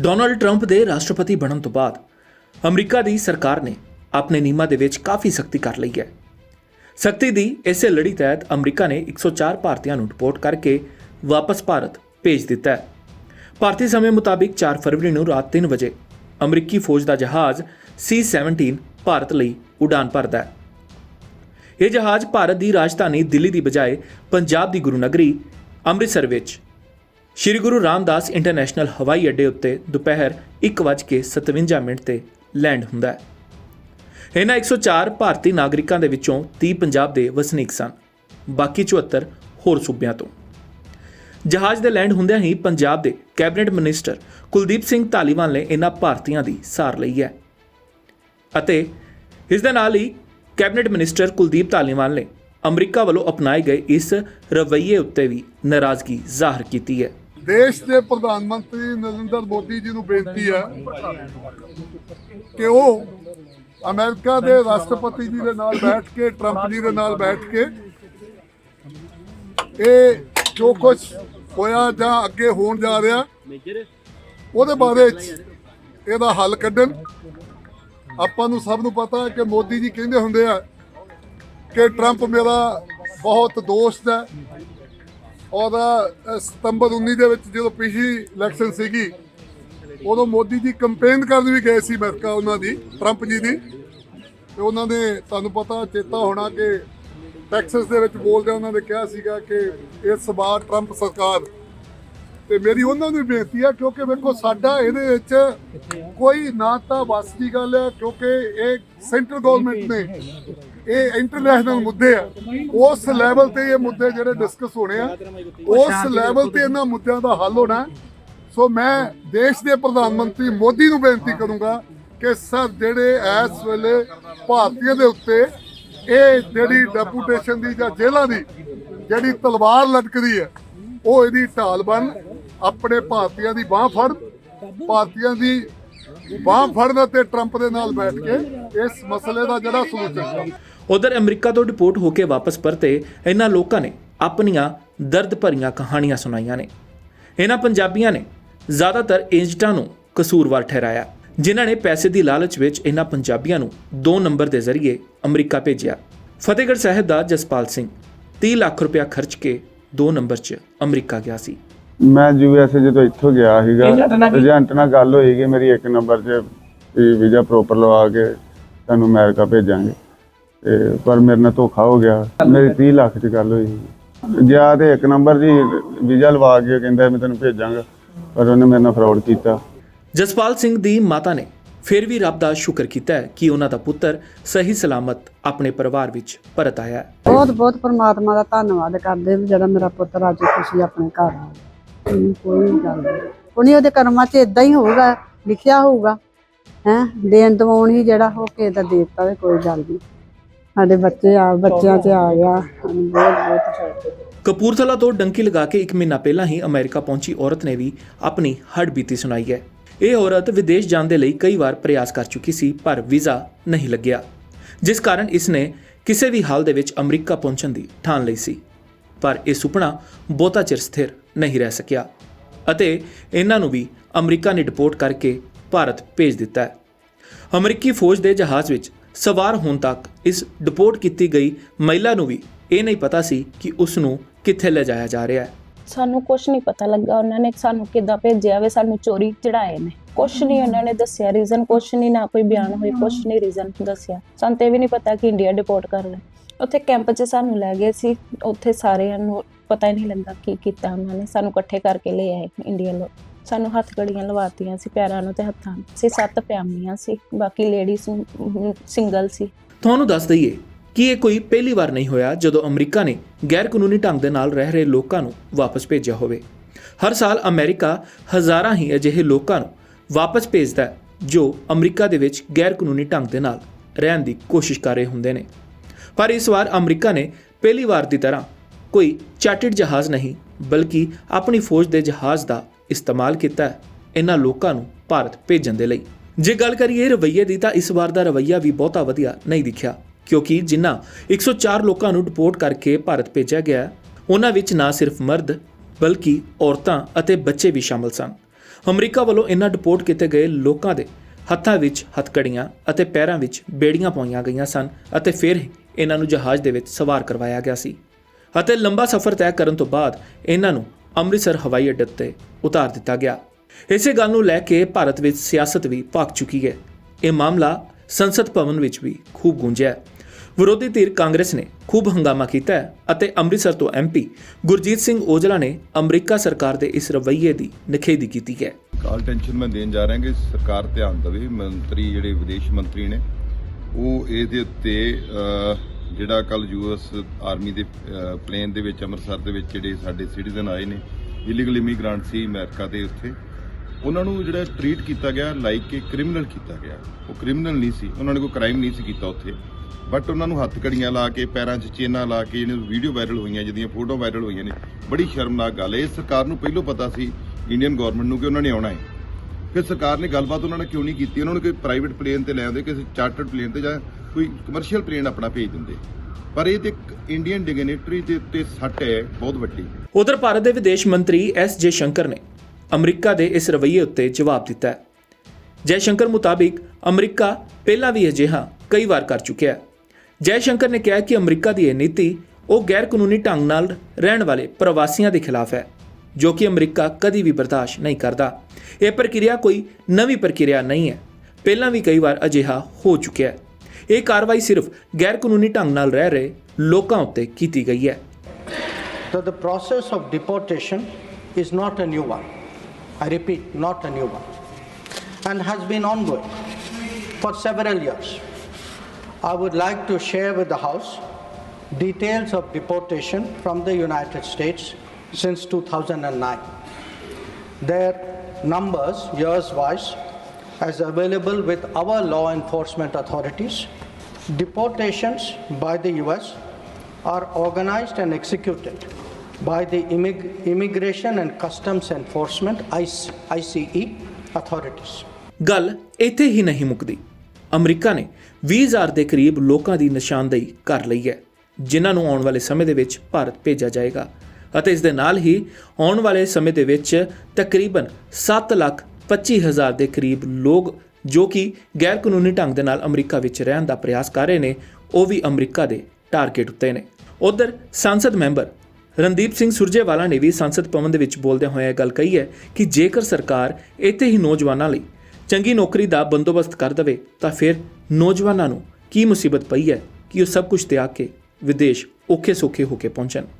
Donald Trump ਦੇ ਰਾਸ਼ਟਰਪਤੀ ਬਣਨ ਤੋਂ ਬਾਅਦ, ਅਮਰੀਕਾ ਦੀ ਸਰਕਾਰ ਨੇ ਆਪਣੇ ਨਿਯਮਾਂ ਦੇ ਵਿੱਚ ਕਾਫੀ ਸਖਤੀ ਕਰ ਲਈ ਹੈ। ਸਖਤੀ ਦੀ ਇਸੇ ਲੜੀ ਤਹਿਤ ਅਮਰੀਕਾ ਨੇ 104 ਭਾਰਤੀਆਂ ਨੂੰ ਡਿਪੋਰਟ ਕਰਕੇ ਵਾਪਸ ਭਾਰਤ ਭੇਜ ਦਿੱਤਾ ਹੈ। ਭਾਰਤੀ ਸਮੇਂ ਮੁਤਾਬਿਕ 4 ਫਰਵਰੀ ਨੂੰ ਰਾਤ 3 ਵਜੇ ਅਮਰੀਕੀ ਫੌਜ ਦਾ ਜਹਾਜ਼ C-17 ਭਾਰਤ ਲਈ ਉਡਾਨ ਭਰਦਾ ਹੈ। ਇਹ ਜਹਾਜ਼ ਭਾਰਤ ਦੀ ਰਾਜਧਾਨੀ ਦਿੱਲੀ ਦੀ ਬਜਾਏ ਪੰਜਾਬ ਦੀ ਗੁਰੂ ਨਗਰੀ ਅੰਮ੍ਰਿਤਸਰ ਵਿੱਚ ਸ਼੍ਰੀ ਗੁਰੂ ਰਾਮਦਾਸ ਇੰਟਰਨੈਸ਼ਨਲ ਹਵਾਈ ਅੱਡੇ ਉੱਤੇ ਦੁਪਹਿਰ 1:57 ਮਿੰਟ ਤੇ ਲੈਂਡ ਹੁੰਦਾ ਹੈ। ਇਹਨਾਂ 104 ਭਾਰਤੀ ਨਾਗਰਿਕਾਂ ਦੇ ਵਿੱਚੋਂ 30 ਪੰਜਾਬ ਦੇ ਵਸਨੀਕ ਸਨ। ਬਾਕੀ 74 ਹੋਰ ਸੂਬਿਆਂ ਤੋਂ। ਜਹਾਜ਼ ਦੇ ਲੈਂਡ ਹੁੰਦਿਆਂ ਹੀ ਪੰਜਾਬ ਦੇ ਕੈਬਨਿਟ ਮਿਨਿਸਟਰ ਕੁਲਦੀਪ ਸਿੰਘ ਧਾਲੀਵਾਲ ਨੇ ਇਹਨਾਂ ਭਾਰਤੀਆਂ ਦੀ ਸਾਰ ਲਈ ਹੈ। ਅਤੇ ਇਸ ਦੇ ਨਾਲ ਹੀ ਕੈਬਨਿਟ ਮਿਨਿਸਟਰ ਕੁਲਦੀਪ ਧਾਲੀਵਾਲ ਨੇ ਅਮਰੀਕਾ ਵੱਲੋਂ ਅਪਣਾਏ ਗਏ ਇਸ ਰਵੱਈਏ ਉੱਤੇ ਵੀ ਨਾਰਾਜ਼ਗੀ ਜ਼ਾਹਰ ਕੀਤੀ ਹੈ। ਦੇਸ਼ ਦੇ ਪ੍ਰਧਾਨ ਮੰਤਰੀ ਨਰਿੰਦਰ ਮੋਦੀ ਜੀ ਨੂੰ ਬੇਨਤੀ ਹੈ ਕਿ ਉਹ ਅਮਰੀਕਾ ਦੇ ਰਾਸ਼ਟਰਪਤੀ ਜੀ ਦੇ ਨਾਲ ਬੈਠ ਕੇ, ਟਰੰਪ ਜੀ ਦੇ ਨਾਲ ਬੈਠ ਕੇ ਇਹ ਜੋ ਕੁਝ ਹੋਇਆ ਜਾਂ ਅੱਗੇ ਹੋਣ ਜਾ ਰਿਹਾ, ਉਹਦੇ ਬਾਰੇ ਇਹਦਾ ਹੱਲ ਕੱਢਣ। ਆਪਾਂ ਨੂੰ ਸਭ ਨੂੰ ਪਤਾ ਹੈ ਕਿ ਮੋਦੀ ਜੀ ਕਹਿੰਦੇ ਹੁੰਦੇ ਆ ਕਿ ਟਰੰਪ ਮੇਰਾ ਬਹੁਤ ਦੋਸਤ ਹੈ। ਔਰ ਅ, ਸਤੰਬਰ 19 ਦੇ ਵਿੱਚ ਜਦੋਂ ਪਿਛਲੀ ਇਲੈਕਸ਼ਨ ਸੀਗੀ ਉਦੋਂ ਮੋਦੀ ਜੀ ਕੰਪੇਨ ਕਰਨ ਵੀ ਗਏ ਸੀ ਅਮਰੀਕਾ ਉਹਨਾਂ ਦੀ ਟਰੰਪ ਜੀ ਦੀ। ਤੇ ਉਹਨਾਂ ਨੇ ਤੁਹਾਨੂੰ ਪਤਾ ਚੇਤਾ ਹੋਣਾ ਕਿ ਟੈਕਸਸ ਦੇ ਵਿੱਚ ਬੋਲਦੇ ਉਹਨਾਂ ਨੇ ਕਿਹਾ ਸੀਗਾ ਕਿ ਇਸ ਵਾਰ ਟਰੰਪ ਸਰਕਾਰ ਤੇ ਮੇਰੀ ਉਹਨਾਂ ਨੂੰ ਵੀ ਬੇਨਤੀ ਹੈ ਕਿਉਂਕਿ ਵੇਖੋ ਸਾਡਾ ਇਹਦੇ ਵਿੱਚ ਕੋਈ ਨਾ ਤਾਂ ਵੱਸ ਦੀ ਗੱਲ ਹੈ, ਕਿਉਂਕਿ ਇਹ ਸੈਂਟਰ ਗਵਰਨਮੈਂਟ ਨੇ, ਇਹ ਇੰਟਰਨੈਸ਼ਨਲ ਮੁੱਦੇ ਆ। ਉਸ ਲੈਵਲ ਤੇ ਇਹ ਮੁੱਦੇ ਜਿਹੜੇ ਡਿਸਕਸ ਹੋਣੇ ਆ, ਉਸ ਲੈਵਲ ਤੇ ਇਹਨਾਂ ਮੁੱਦਿਆਂ ਦਾ ਹੱਲ ਹੋਣਾ। ਸੋ ਮੈਂ ਦੇਸ਼ ਦੇ ਪ੍ਰਧਾਨ ਮੰਤਰੀ ਮੋਦੀ ਨੂੰ ਬੇਨਤੀ ਕਰੂੰਗਾ ਕਿ ਸਰ, ਜਿਹੜੇ ਇਸ ਵੇਲੇ ਭਾਰਤੀਆਂ ਦੇ ਉੱਤੇ ਇਹ ਜਿਹੜੀ ਡੈਪੂਟੇਸ਼ਨ ਦੀ ਜਾਂ ਜੇਲ੍ਹਾਂ ਦੀ ਜਿਹੜੀ ਤਲਵਾਰ ਲਟਕਦੀ ਹੈ, ਉਹ ਇਹਦੀ ਢਾਲ ਬਣ ਆਪਣੇ ਭਾਰਤੀਆਂ ਦੀ ਬਾਹ ਫੜ, ਭਾਰਤੀਆਂ ਦੀ ਬਾਹ ਫੜਨ ਅਤੇ ਟਰੰਪ ਦੇ ਨਾਲ ਬੈਠ ਕੇ ਇਸ ਮਸਲੇ ਦਾ ਜਿਹੜਾ ਸੋਲੂਸ਼ਨ ਉਧਰ ਅਮਰੀਕਾ ਤੋਂ ਡਿਪੋਰਟ ਹੋ ਕੇ ਵਾਪਸ ਪਰਤੇ ਇਹਨਾਂ ਲੋਕਾਂ ਨੇ ਆਪਣੀਆਂ ਦਰਦ ਭਰੀਆਂ ਕਹਾਣੀਆਂ ਸੁਣਾਈਆਂ ਨੇ। ਇਹਨਾਂ ਪੰਜਾਬੀਆਂ ਨੇ ਜ਼ਿਆਦਾਤਰ ਏਜੰਟਾਂ ਨੂੰ ਕਸੂਰਵਾਰ ਠਹਿਰਾਇਆ, ਜਿਨ੍ਹਾਂ ਨੇ ਪੈਸੇ ਦੀ ਲਾਲਚ ਵਿੱਚ ਇਹਨਾਂ ਪੰਜਾਬੀਆਂ ਨੂੰ 2 ਨੰਬਰ ਦੇ ਜ਼ਰੀਏ ਅਮਰੀਕਾ ਭੇਜਿਆ। ਫਤਿਹਗੜ੍ਹ ਸਾਹਿਬ ਦਾ ਜਸਪਾਲ ਸਿੰਘ 30 ਲੱਖ ਰੁਪਇਆ ਖਰਚ ਕੇ 2 ਨੰਬਰ 'ਚ ਅਮਰੀਕਾ ਗਿਆ ਸੀ। ਮੈਂ ਯੂਐਸਏ ਜਦੋਂ ਇੱਥੋਂ ਗਿਆ ਸੀਗਾ ਏਜੰਟ ਨਾਲ ਗੱਲ ਹੋਈ ਕਿ ਮੇਰੀ ਇੱਕ ਨੰਬਰ 'ਚ ਵੀਜ਼ਾ ਪ੍ਰੋਪਰ ਲਵਾ ਕੇ ਤੁਹਾਨੂੰ ਅਮਰੀਕਾ ਭੇਜਾਂਗੇ। ਤੇ ਪਰ ਮੇਰੇ ਨਾਲ ਧੋਖਾ ਹੋ ਗਿਆ। ਮੇਰੀ 30 ਲੱਖ 'ਚ ਗੱਲ ਹੋਈ। ਸੀ। ਗਿਆ ਤੇ ਇੱਕ ਨੰਬਰ ਦੀ ਵੀਜ਼ਾ ਲਵਾ ਕੇ ਕਹਿੰਦਾ ਮੈਂ ਤੈਨੂੰ ਭੇਜਾਂਗਾ ਪਰ ਉਹਨੇ ਮੇਰੇ ਨਾਲ ਫਰਾਡ ਕੀਤਾ। ਜਸਪਾਲ ਸਿੰਘ ਦੀ ਮਾਤਾ ਨੇ ਫਿਰ ਵੀ ਰੱਬ ਦਾ ਸ਼ੁਕਰ ਕੀਤਾ ਹੈ ਕਿ ਉਹਨਾਂ ਦਾ ਪੁੱਤਰ ਸਹੀ ਸਲਾਮਤ ਆਪਣੇ ਪਰਿਵਾਰ ਵਿੱਚ ਪਰਤ ਆਇਆ ਹੈ। ਬਹੁਤ ਬਹੁਤ ਪਰਮਾਤਮਾ ਦਾ ਧੰਨਵਾਦ ਕਰਦੇ ਵੀ ਜਿਹੜਾ ਮੇਰਾ ਪੁੱਤਰ ਅੱਜ ਖੁਸ਼ੀ ਆਪਣੇ ਘਰ ਆ ਗਿਆ। ਇਹਨੂੰ ਕੋਈ ਗੱਲ ਨਹੀਂ। ਉਹਨੇ ਉਹਦੇ ਕਰਮਾਂ 'ਚ ਇਦਾਂ ਹੀ ਹੋਊਗਾ, ਲਿਖਿਆ ਹੋਊਗਾ, ਹੈ? ਦੇਣ ਦਵਾਉਣ ਹੀ ਜਿਹੜਾ ਹੋ ਕੇ ਦਾ ਦੇਤਾ ਤੇ ਕੋਈ ਗੱਲ ਨਹੀਂ। ਸਾਡੇ ਬੱਚੇ ਆ, ਬੱਚਿਆਂ 'ਚ ਆ ਗਿਆ। ਸਾਨੂੰ ਬਹੁਤ ਬਹੁਤ ਕਪੂਰਥਲਾ ਤੋਂ ਡੰਕੀ ਲਗਾ ਕੇ ਇੱਕ ਮਹੀਨਾ ਪਹਿਲਾਂ ਹੀ ਅਮਰੀਕਾ ਪਹੁੰਚੀ ਔਰਤ ਨੇ ਵੀ ਆਪਣੀ ਹੱਡਬੀਤੀ ਸੁਣਾਈ ਹੈ। ਇਹ ਔਰਤ ਵਿਦੇਸ਼ ਜਾਣ ਦੇ ਲਈ ਕਈ ਵਾਰ ਪ੍ਰਯਾਸ ਕਰ ਚੁੱਕੀ ਸੀ, ਪਰ ਵੀਜ਼ਾ ਨਹੀਂ ਲੱਗਿਆ, ਜਿਸ ਕਾਰਨ ਇਸ ਨੇ ਕਿਸੇ ਵੀ ਹਾਲ ਦੇ ਵਿੱਚ ਅਮਰੀਕਾ ਪਹੁੰਚਣ ਦੀ ਠਾਣ ਲਈ ਸੀ। ਪਰ ਇਹ ਸੁਪਨਾ ਬਹੁਤਾ ਚਿਰ ਸਥਿਰ ਨਹੀਂ ਰਹਿ ਸਕਿਆ ਅਤੇ ਇਹਨਾਂ ਨੂੰ ਵੀ ਅਮਰੀਕਾ ਨੇ ਡਿਪੋਰਟ ਕਰਕੇ ਭਾਰਤ ਭੇਜ ਦਿੱਤਾ ਹੈ। ਅਮਰੀਕੀ ਫੌਜ ਦੇ ਜਹਾਜ਼ ਵਿੱਚ ਸਵਾਰ ਹੋਣ ਤੱਕ ਇਸ ਡਿਪੋਰਟ ਕੀਤੀ ਗਈ ਮਹਿਲਾ ਨੂੰ ਵੀ ਇਹ ਨਹੀਂ ਪਤਾ ਸੀ ਕਿ ਉਸ ਨੂੰ ਕਿੱਥੇ ਲਿਜਾਇਆ ਜਾ ਰਿਹਾ ਹੈ। ਸਾਨੂੰ ਕੁਝ ਨਹੀਂ ਪਤਾ ਲੱਗਾ। ਉਹਨਾਂ ਨੇ ਸਾਨੂੰ ਕਿੱਦਾਂ ਭੇਜਿਆ ਵੇ? ਸਾਨੂੰ ਚੋਰੀ ਚੜਾਏ ਨੇ। ਕੁਝ ਨਹੀਂ ਉਹਨਾਂ ਨੇ ਦੱਸਿਆ। ਰੀਜ਼ਨ ਕੁਝ ਨਹੀਂ ਨਾ ਕੋਈ ਬਿਆਨ ਹੋਈ ਕੁਝ ਨਹੀਂ ਰੀਜ਼ਨ ਦੱਸਿਆ। ਸਾਨੂੰ ਤੇ ਇਹ ਵੀ ਨਹੀਂ ਪਤਾ ਕਿ ਇੰਡੀਆ ਡਿਪੋਰਟ ਕਰ ਲੈ ਉੱਥੇ ਕੈਂਪ 'ਚ ਸਾਨੂੰ ਲੈ ਗਏ ਸੀ। ਉੱਥੇ ਸਾਰਿਆਂ ਨੂੰ ਪਤਾ ਹੀ ਨਹੀਂ ਲੱਗਾ ਕੀ ਕੀਤਾ ਉਹਨਾਂ ਨੇ। ਸਾਨੂੰ ਇਕੱਠੇ ਕਰਕੇ ਲੈ ਆਏ ਇੰਡੀਆ ਲੋ ਸਾਨੂੰ ਹੱਥ ਘੜੀਆਂ ਲਵਾਤੀਆਂ ਸੀ ਪੈਰਾਂ ਨੂੰ ਤੇ ਹੱਥਾਂ ਨੂੰ। ਸੀ ਸੱਤ ਫੈਮਲੀਆਂ ਸੀ, ਬਾਕੀ ਲੇਡੀਜ਼ ਸਿੰਗਲ ਸੀ। ਤੁਹਾਨੂੰ ਦੱਸ ਦਈਏ ਕਿ ਇਹ ਕੋਈ ਪਹਿਲੀ ਵਾਰ ਨਹੀਂ ਹੋਇਆ ਜਦੋਂ ਅਮਰੀਕਾ ਨੇ ਗੈਰ ਕਾਨੂੰਨੀ ਢੰਗ ਦੇ ਨਾਲ ਰਹਿ ਰਹੇ ਲੋਕਾਂ ਨੂੰ ਵਾਪਸ ਭੇਜਿਆ ਹੋਵੇ। ਹਰ ਸਾਲ ਅਮਰੀਕਾ ਹਜ਼ਾਰਾਂ ਹੀ ਅਜਿਹੇ ਲੋਕਾਂ ਨੂੰ ਵਾਪਸ ਭੇਜਦਾ ਹੈ, ਜੋ ਅਮਰੀਕਾ ਦੇ ਵਿੱਚ ਗੈਰ ਕਾਨੂੰਨੀ ਢੰਗ ਦੇ ਨਾਲ ਰਹਿਣ ਦੀ ਕੋਸ਼ਿਸ਼ ਕਰ ਰਹੇ ਹੁੰਦੇ ਨੇ। ਪਰ ਇਸ ਵਾਰ ਅਮਰੀਕਾ ਨੇ ਪਹਿਲੀ ਵਾਰ ਦੀ ਤਰ੍ਹਾਂ ਕੋਈ ਚਾਰਟਰਡ ਜਹਾਜ਼ ਨਹੀਂ, ਬਲਕਿ ਆਪਣੀ ਫੌਜ ਦੇ ਜਹਾਜ਼ ਦਾ ਇਸਤੇਮਾਲ ਕੀਤਾ ਹੈ ਇਹਨਾਂ ਲੋਕਾਂ ਨੂੰ ਭਾਰਤ ਭੇਜਣ ਦੇ ਲਈ। ਜੇ ਗੱਲ ਕਰੀਏ ਰਵੱਈਏ ਦੀ ਤਾਂ ਇਸ ਵਾਰ ਦਾ ਰਵੱਈਆ ਵੀ ਬਹੁਤਾ ਵਧੀਆ ਨਹੀਂ ਦਿਖਿਆ, ਕਿਉਂਕਿ ਜਿਨ੍ਹਾਂ 104 ਲੋਕਾਂ ਨੂੰ ਡਿਪੋਰਟ ਕਰਕੇ ਭਾਰਤ ਭੇਜਿਆ ਗਿਆ ਉਹਨਾਂ ਵਿੱਚ ਨਾ ਸਿਰਫ ਮਰਦ, ਬਲਕਿ ਔਰਤਾਂ ਅਤੇ ਬੱਚੇ ਵੀ ਸ਼ਾਮਲ ਸਨ। ਅਮਰੀਕਾ ਵੱਲੋਂ ਇਹਨਾਂ ਡਿਪੋਰਟ ਕੀਤੇ ਗਏ ਲੋਕਾਂ ਦੇ ਹੱਥਾਂ ਵਿੱਚ ਹੱਥਕੜੀਆਂ ਅਤੇ ਪੈਰਾਂ ਵਿੱਚ ਬੇੜੀਆਂ ਪਾਈਆਂ ਗਈਆਂ ਸਨ ਅਤੇ ਫਿਰ ਹੀ ਇਹਨਾਂ ਨੂੰ ਜਹਾਜ਼ ਦੇ ਵਿੱਚ ਸਵਾਰ ਕਰਵਾਇਆ ਗਿਆ ਸੀ। ਅਤੇ ਲੰਬਾ ਸਫ਼ਰ ਤੈਅ ਕਰਨ ਤੋਂ ਬਾਅਦ ਇਹਨਾਂ ਨੂੰ ਅੰਮ੍ਰਿਤਸਰ ਹਵਾਈ ਅੱਡੇ ਤੇ ਉਤਾਰ ਦਿੱਤਾ ਗਿਆ। ਇਸੇ ਗੱਲ ਨੂੰ ਲੈ ਕੇ ਭਾਰਤ ਵਿੱਚ ਸਿਆਸਤ ਵੀ ਭਖ ਚੁੱਕੀ ਹੈ। ਇਹ ਮਾਮਲਾ ਸੰਸਦ ਭਵਨ ਵਿੱਚ ਵੀ ਖੂਬ ਗੂੰਜਿਆ ਵਿਰੋਧੀ ਧਿਰ ਕਾਂਗਰਸ ਨੇ ਖੂਬ ਹੰਗਾਮਾ ਕੀਤਾ ਅਤੇ ਅੰਮ੍ਰਿਤਸਰ ਤੋਂ ਐਮਪੀ ਗੁਰਜੀਤ ਸਿੰਘ ਔਜਲਾ ਨੇ ਅਮਰੀਕਾ ਸਰਕਾਰ ਦੇ ਇਸ ਰਵੱਈਏ ਦੀ ਨਿਖੇਧੀ ਕੀਤੀ ਹੈ। ਕਾਲ ਟੈਨਸ਼ਨ ਮੈਂ ਦੇਣ ਜਾ ਰਿਹਾ ਕਿ ਸਰਕਾਰ ਧਿਆਨ ਦੇਵੇ, ਮੰਤਰੀ ਜਿਹੜੇ ਵਿਦੇਸ਼ ਮੰਤਰੀ ਨੇ, ਉਹ ਇਹਦੇ ਉੱਤੇ ਜਿਹੜਾ ਕੱਲ ਯੂਐਸ ਆਰਮੀ ਦੇ ਪਲੇਨ ਦੇ ਵਿੱਚ, ਅੰਮ੍ਰਿਤਸਰ ਦੇ ਵਿੱਚ ਜਿਹੜੇ ਸਾਡੇ ਸਿਟੀਜ਼ਨ ਆਏ ਨੇ ਇਲੀਗਲ ਇਮੀਗ੍ਰੈਂਟ ਸੀ ਅਮਰੀਕਾ ਦੇ ਉੱਥੇ, ਉਹਨਾਂ ਨੂੰ ਜਿਹੜਾ ਟ੍ਰੀਟ ਕੀਤਾ ਗਿਆ ਲਾਈਕ ਕਿ ਕ੍ਰਿਮੀਨਲ ਕੀਤਾ ਗਿਆ। ਉਹ ਕ੍ਰਿਮੀਨਲ ਨਹੀਂ ਸੀ, ਉਹਨਾਂ ਨੇ ਕੋਈ ਕ੍ਰਾਈਮ ਨਹੀਂ ਸੀ ਕੀਤਾ ਉੱਥੇ। ਬਟ ਉਹਨਾਂ ਨੂੰ ਹੱਥ ਕੜੀਆਂ ਲਾ ਕੇ, ਪੈਰਾਂ 'ਚ ਚੇਨਾਂ ਲਾ ਕੇ ਜਿਹਨੇ ਵੀਡੀਓ ਵਾਇਰਲ ਹੋਈਆਂ, ਜਿਹਦੀਆਂ ਫੋਟੋ ਵਾਇਰਲ ਹੋਈਆਂ ਨੇ, ਬੜੀ ਸ਼ਰਮਨਾਕ ਗੱਲ ਹੈ। ਇਹ ਸਰਕਾਰ ਨੂੰ ਪਹਿਲਾਂ ਪਤਾ ਸੀ ਇੰਡੀਅਨ ਗਵਰਨਮੈਂਟ ਨੂੰ ਕਿ ਉਹਨਾਂ ਨੇ ਆਉਣਾ ਹੈ। ਫਿਰ ਸਰਕਾਰ ਨੇ ਗੱਲਬਾਤ ਉਹਨਾਂ ਨਾਲ ਕਿਉਂ ਨਹੀਂ ਕੀਤੀ? ਉਹਨਾਂ ਨੂੰ ਕੋਈ ਪ੍ਰਾਈਵੇਟ ਪਲੇਨ ਤੇ ਲੈ ਆਉਂਦੇ, ਕਿਸੇ ਚਾਰਟਰਡ ਪਲੇਨ ਤੇ ਜਾਂ ਕੋਈ ਕਮਰਸ਼ੀਅਲ ਪਲੇਨ ਆਪਣਾ ਭੇਜ ਦਿੰਦੇ। ਪਰ ਇਹ ਤੇ ਇੰਡੀਅਨ ਡਿਗਨਿਟਰੀ ਦੇ ਉੱਤੇ ਸੱਟ ਹੈ, ਬਹੁਤ ਵੱਡੀ। ਉਧਰ ਭਾਰਤ ਦੇ ਵਿਦੇਸ਼ ਮੰਤਰੀ ਐਸ ਜੇ ਸ਼ੰਕਰ ਨੇ ਅਮਰੀਕਾ ਦੇ ਇਸ ਰਵੱਈਏ ਉੱਤੇ ਜਵਾਬ ਦਿੱਤਾ ਹੈ। ਜੈ ਸ਼ੰਕਰ ਮੁਤਾਬਿਕ ਅਮਰੀਕਾ ਪਹਿਲਾਂ ਵੀ ਅਜਿਹਾ ਕਈ ਵਾਰ ਕਰ ਚੁੱਕਿਆ ਹੈ। ਜੈ ਸ਼ੰਕਰ ਨੇ ਕਿਹਾ ਕਿ ਅਮਰੀਕਾ ਦੀ ਇਹ ਨੀਤੀ ਉਹ ਗੈਰ ਕਾਨੂੰਨੀ ਢੰਗ ਨਾਲ ਰਹਿਣ ਵਾਲੇ ਪ੍ਰਵਾਸੀਆਂ ਦੇ ਖਿਲਾਫ ਹੈ, ਜੋ ਕਿ ਅਮਰੀਕਾ ਕਦੀ ਵੀ ਬਰਦਾਸ਼ਤ ਨਹੀਂ ਕਰਦਾ। ਇਹ ਪ੍ਰਕਿਰਿਆ ਕੋਈ ਨਵੀਂ ਪ੍ਰਕਿਰਿਆ ਨਹੀਂ ਹੈ। ਪਹਿਲਾਂ ਵੀ ਕਈ ਵਾਰ ਅਜਿਹਾ ਹੋ ਚੁੱਕਿਆ ਹੈ। ਇਹ ਕਾਰਵਾਈ ਸਿਰਫ ਗੈਰ ਕਾਨੂੰਨੀ ਢੰਗ ਨਾਲ ਰਹਿ ਰਹੇ ਲੋਕਾਂ ਉੱਤੇ ਕੀਤੀ ਗਈ ਹੈ So the process of deportation is not a new one. I repeat, not a new one. And has been ongoing for several years. I would like to share with the House details of deportation from the United States since 2009. Their numbers, years wise, as available with our law enforcement authorities. Deportations by the US are organized and executed by the Immig- Immigration and Customs Enforcement IC- ICE authorities. ਗੱਲ ਇੱਥੇ ਹੀ ਨਹੀਂ ਮੁੱਕਦੀ America ਨੇ 20000 ਦੇ ਕਰੀਬ ਲੋਕਾਂ ਦੀ ਨਿਸ਼ਾਨਦੇਹੀ ਕਰ ਲਈ ਹੈ ਜਿਨ੍ਹਾਂ ਨੂੰ ਆਉਣ ਵਾਲੇ ਸਮੇਂ ਦੇ ਵਿੱਚ ਭਾਰਤ ਭੇਜਿਆ ਜਾਏਗਾ ਅਤੇ ਇਸ ਦੇ ਨਾਲ ਹੀ ਆਉਣ ਵਾਲੇ ਸਮੇਂ ਦੇ ਵਿੱਚ ਤਕਰੀਬਨ 7 ਲੱਖ 25 ਹਜ਼ਾਰ ਦੇ ਕਰੀਬ ਲੋਕ ਜੋ ਕਿ ਗੈਰ ਕਾਨੂੰਨੀ ਢੰਗ ਦੇ ਨਾਲ ਅਮਰੀਕਾ ਵਿੱਚ ਰਹਿਣ ਦਾ ਪ੍ਰਯਾਸ ਕਰ ਰਹੇ ਨੇ, ਉਹ ਵੀ ਅਮਰੀਕਾ ਦੇ ਟਾਰਗੇਟ ਉੱਤੇ ਨੇ। ਉਧਰ ਸੰਸਦ ਮੈਂਬਰ ਰਣਦੀਪ ਸਿੰਘ ਸੁਰਜੇਵਾਲਾ ਨੇ ਵੀ ਸੰਸਦ ਭਵਨ ਦੇ ਵਿੱਚ ਬੋਲਦਿਆਂ ਹੋਇਆ ਇਹ ਗੱਲ ਕਹੀ ਹੈ ਕਿ ਜੇਕਰ ਸਰਕਾਰ ਇੱਥੇ ਹੀ ਨੌਜਵਾਨਾਂ ਲਈ ਚੰਗੀ ਨੌਕਰੀ ਦਾ ਬੰਦੋਬਸਤ ਕਰ ਦਵੇ, ਤਾਂ ਫਿਰ ਨੌਜਵਾਨਾਂ ਨੂੰ ਕੀ ਮੁਸੀਬਤ ਪਈ ਹੈ ਕਿ ਉਹ ਸਭ ਕੁਝ ਤਿਆਗ ਕੇ ਵਿਦੇਸ਼ ਔਖੇ ਸੌਖੇ ਹੋ ਕੇ ਪਹੁੰਚਣ?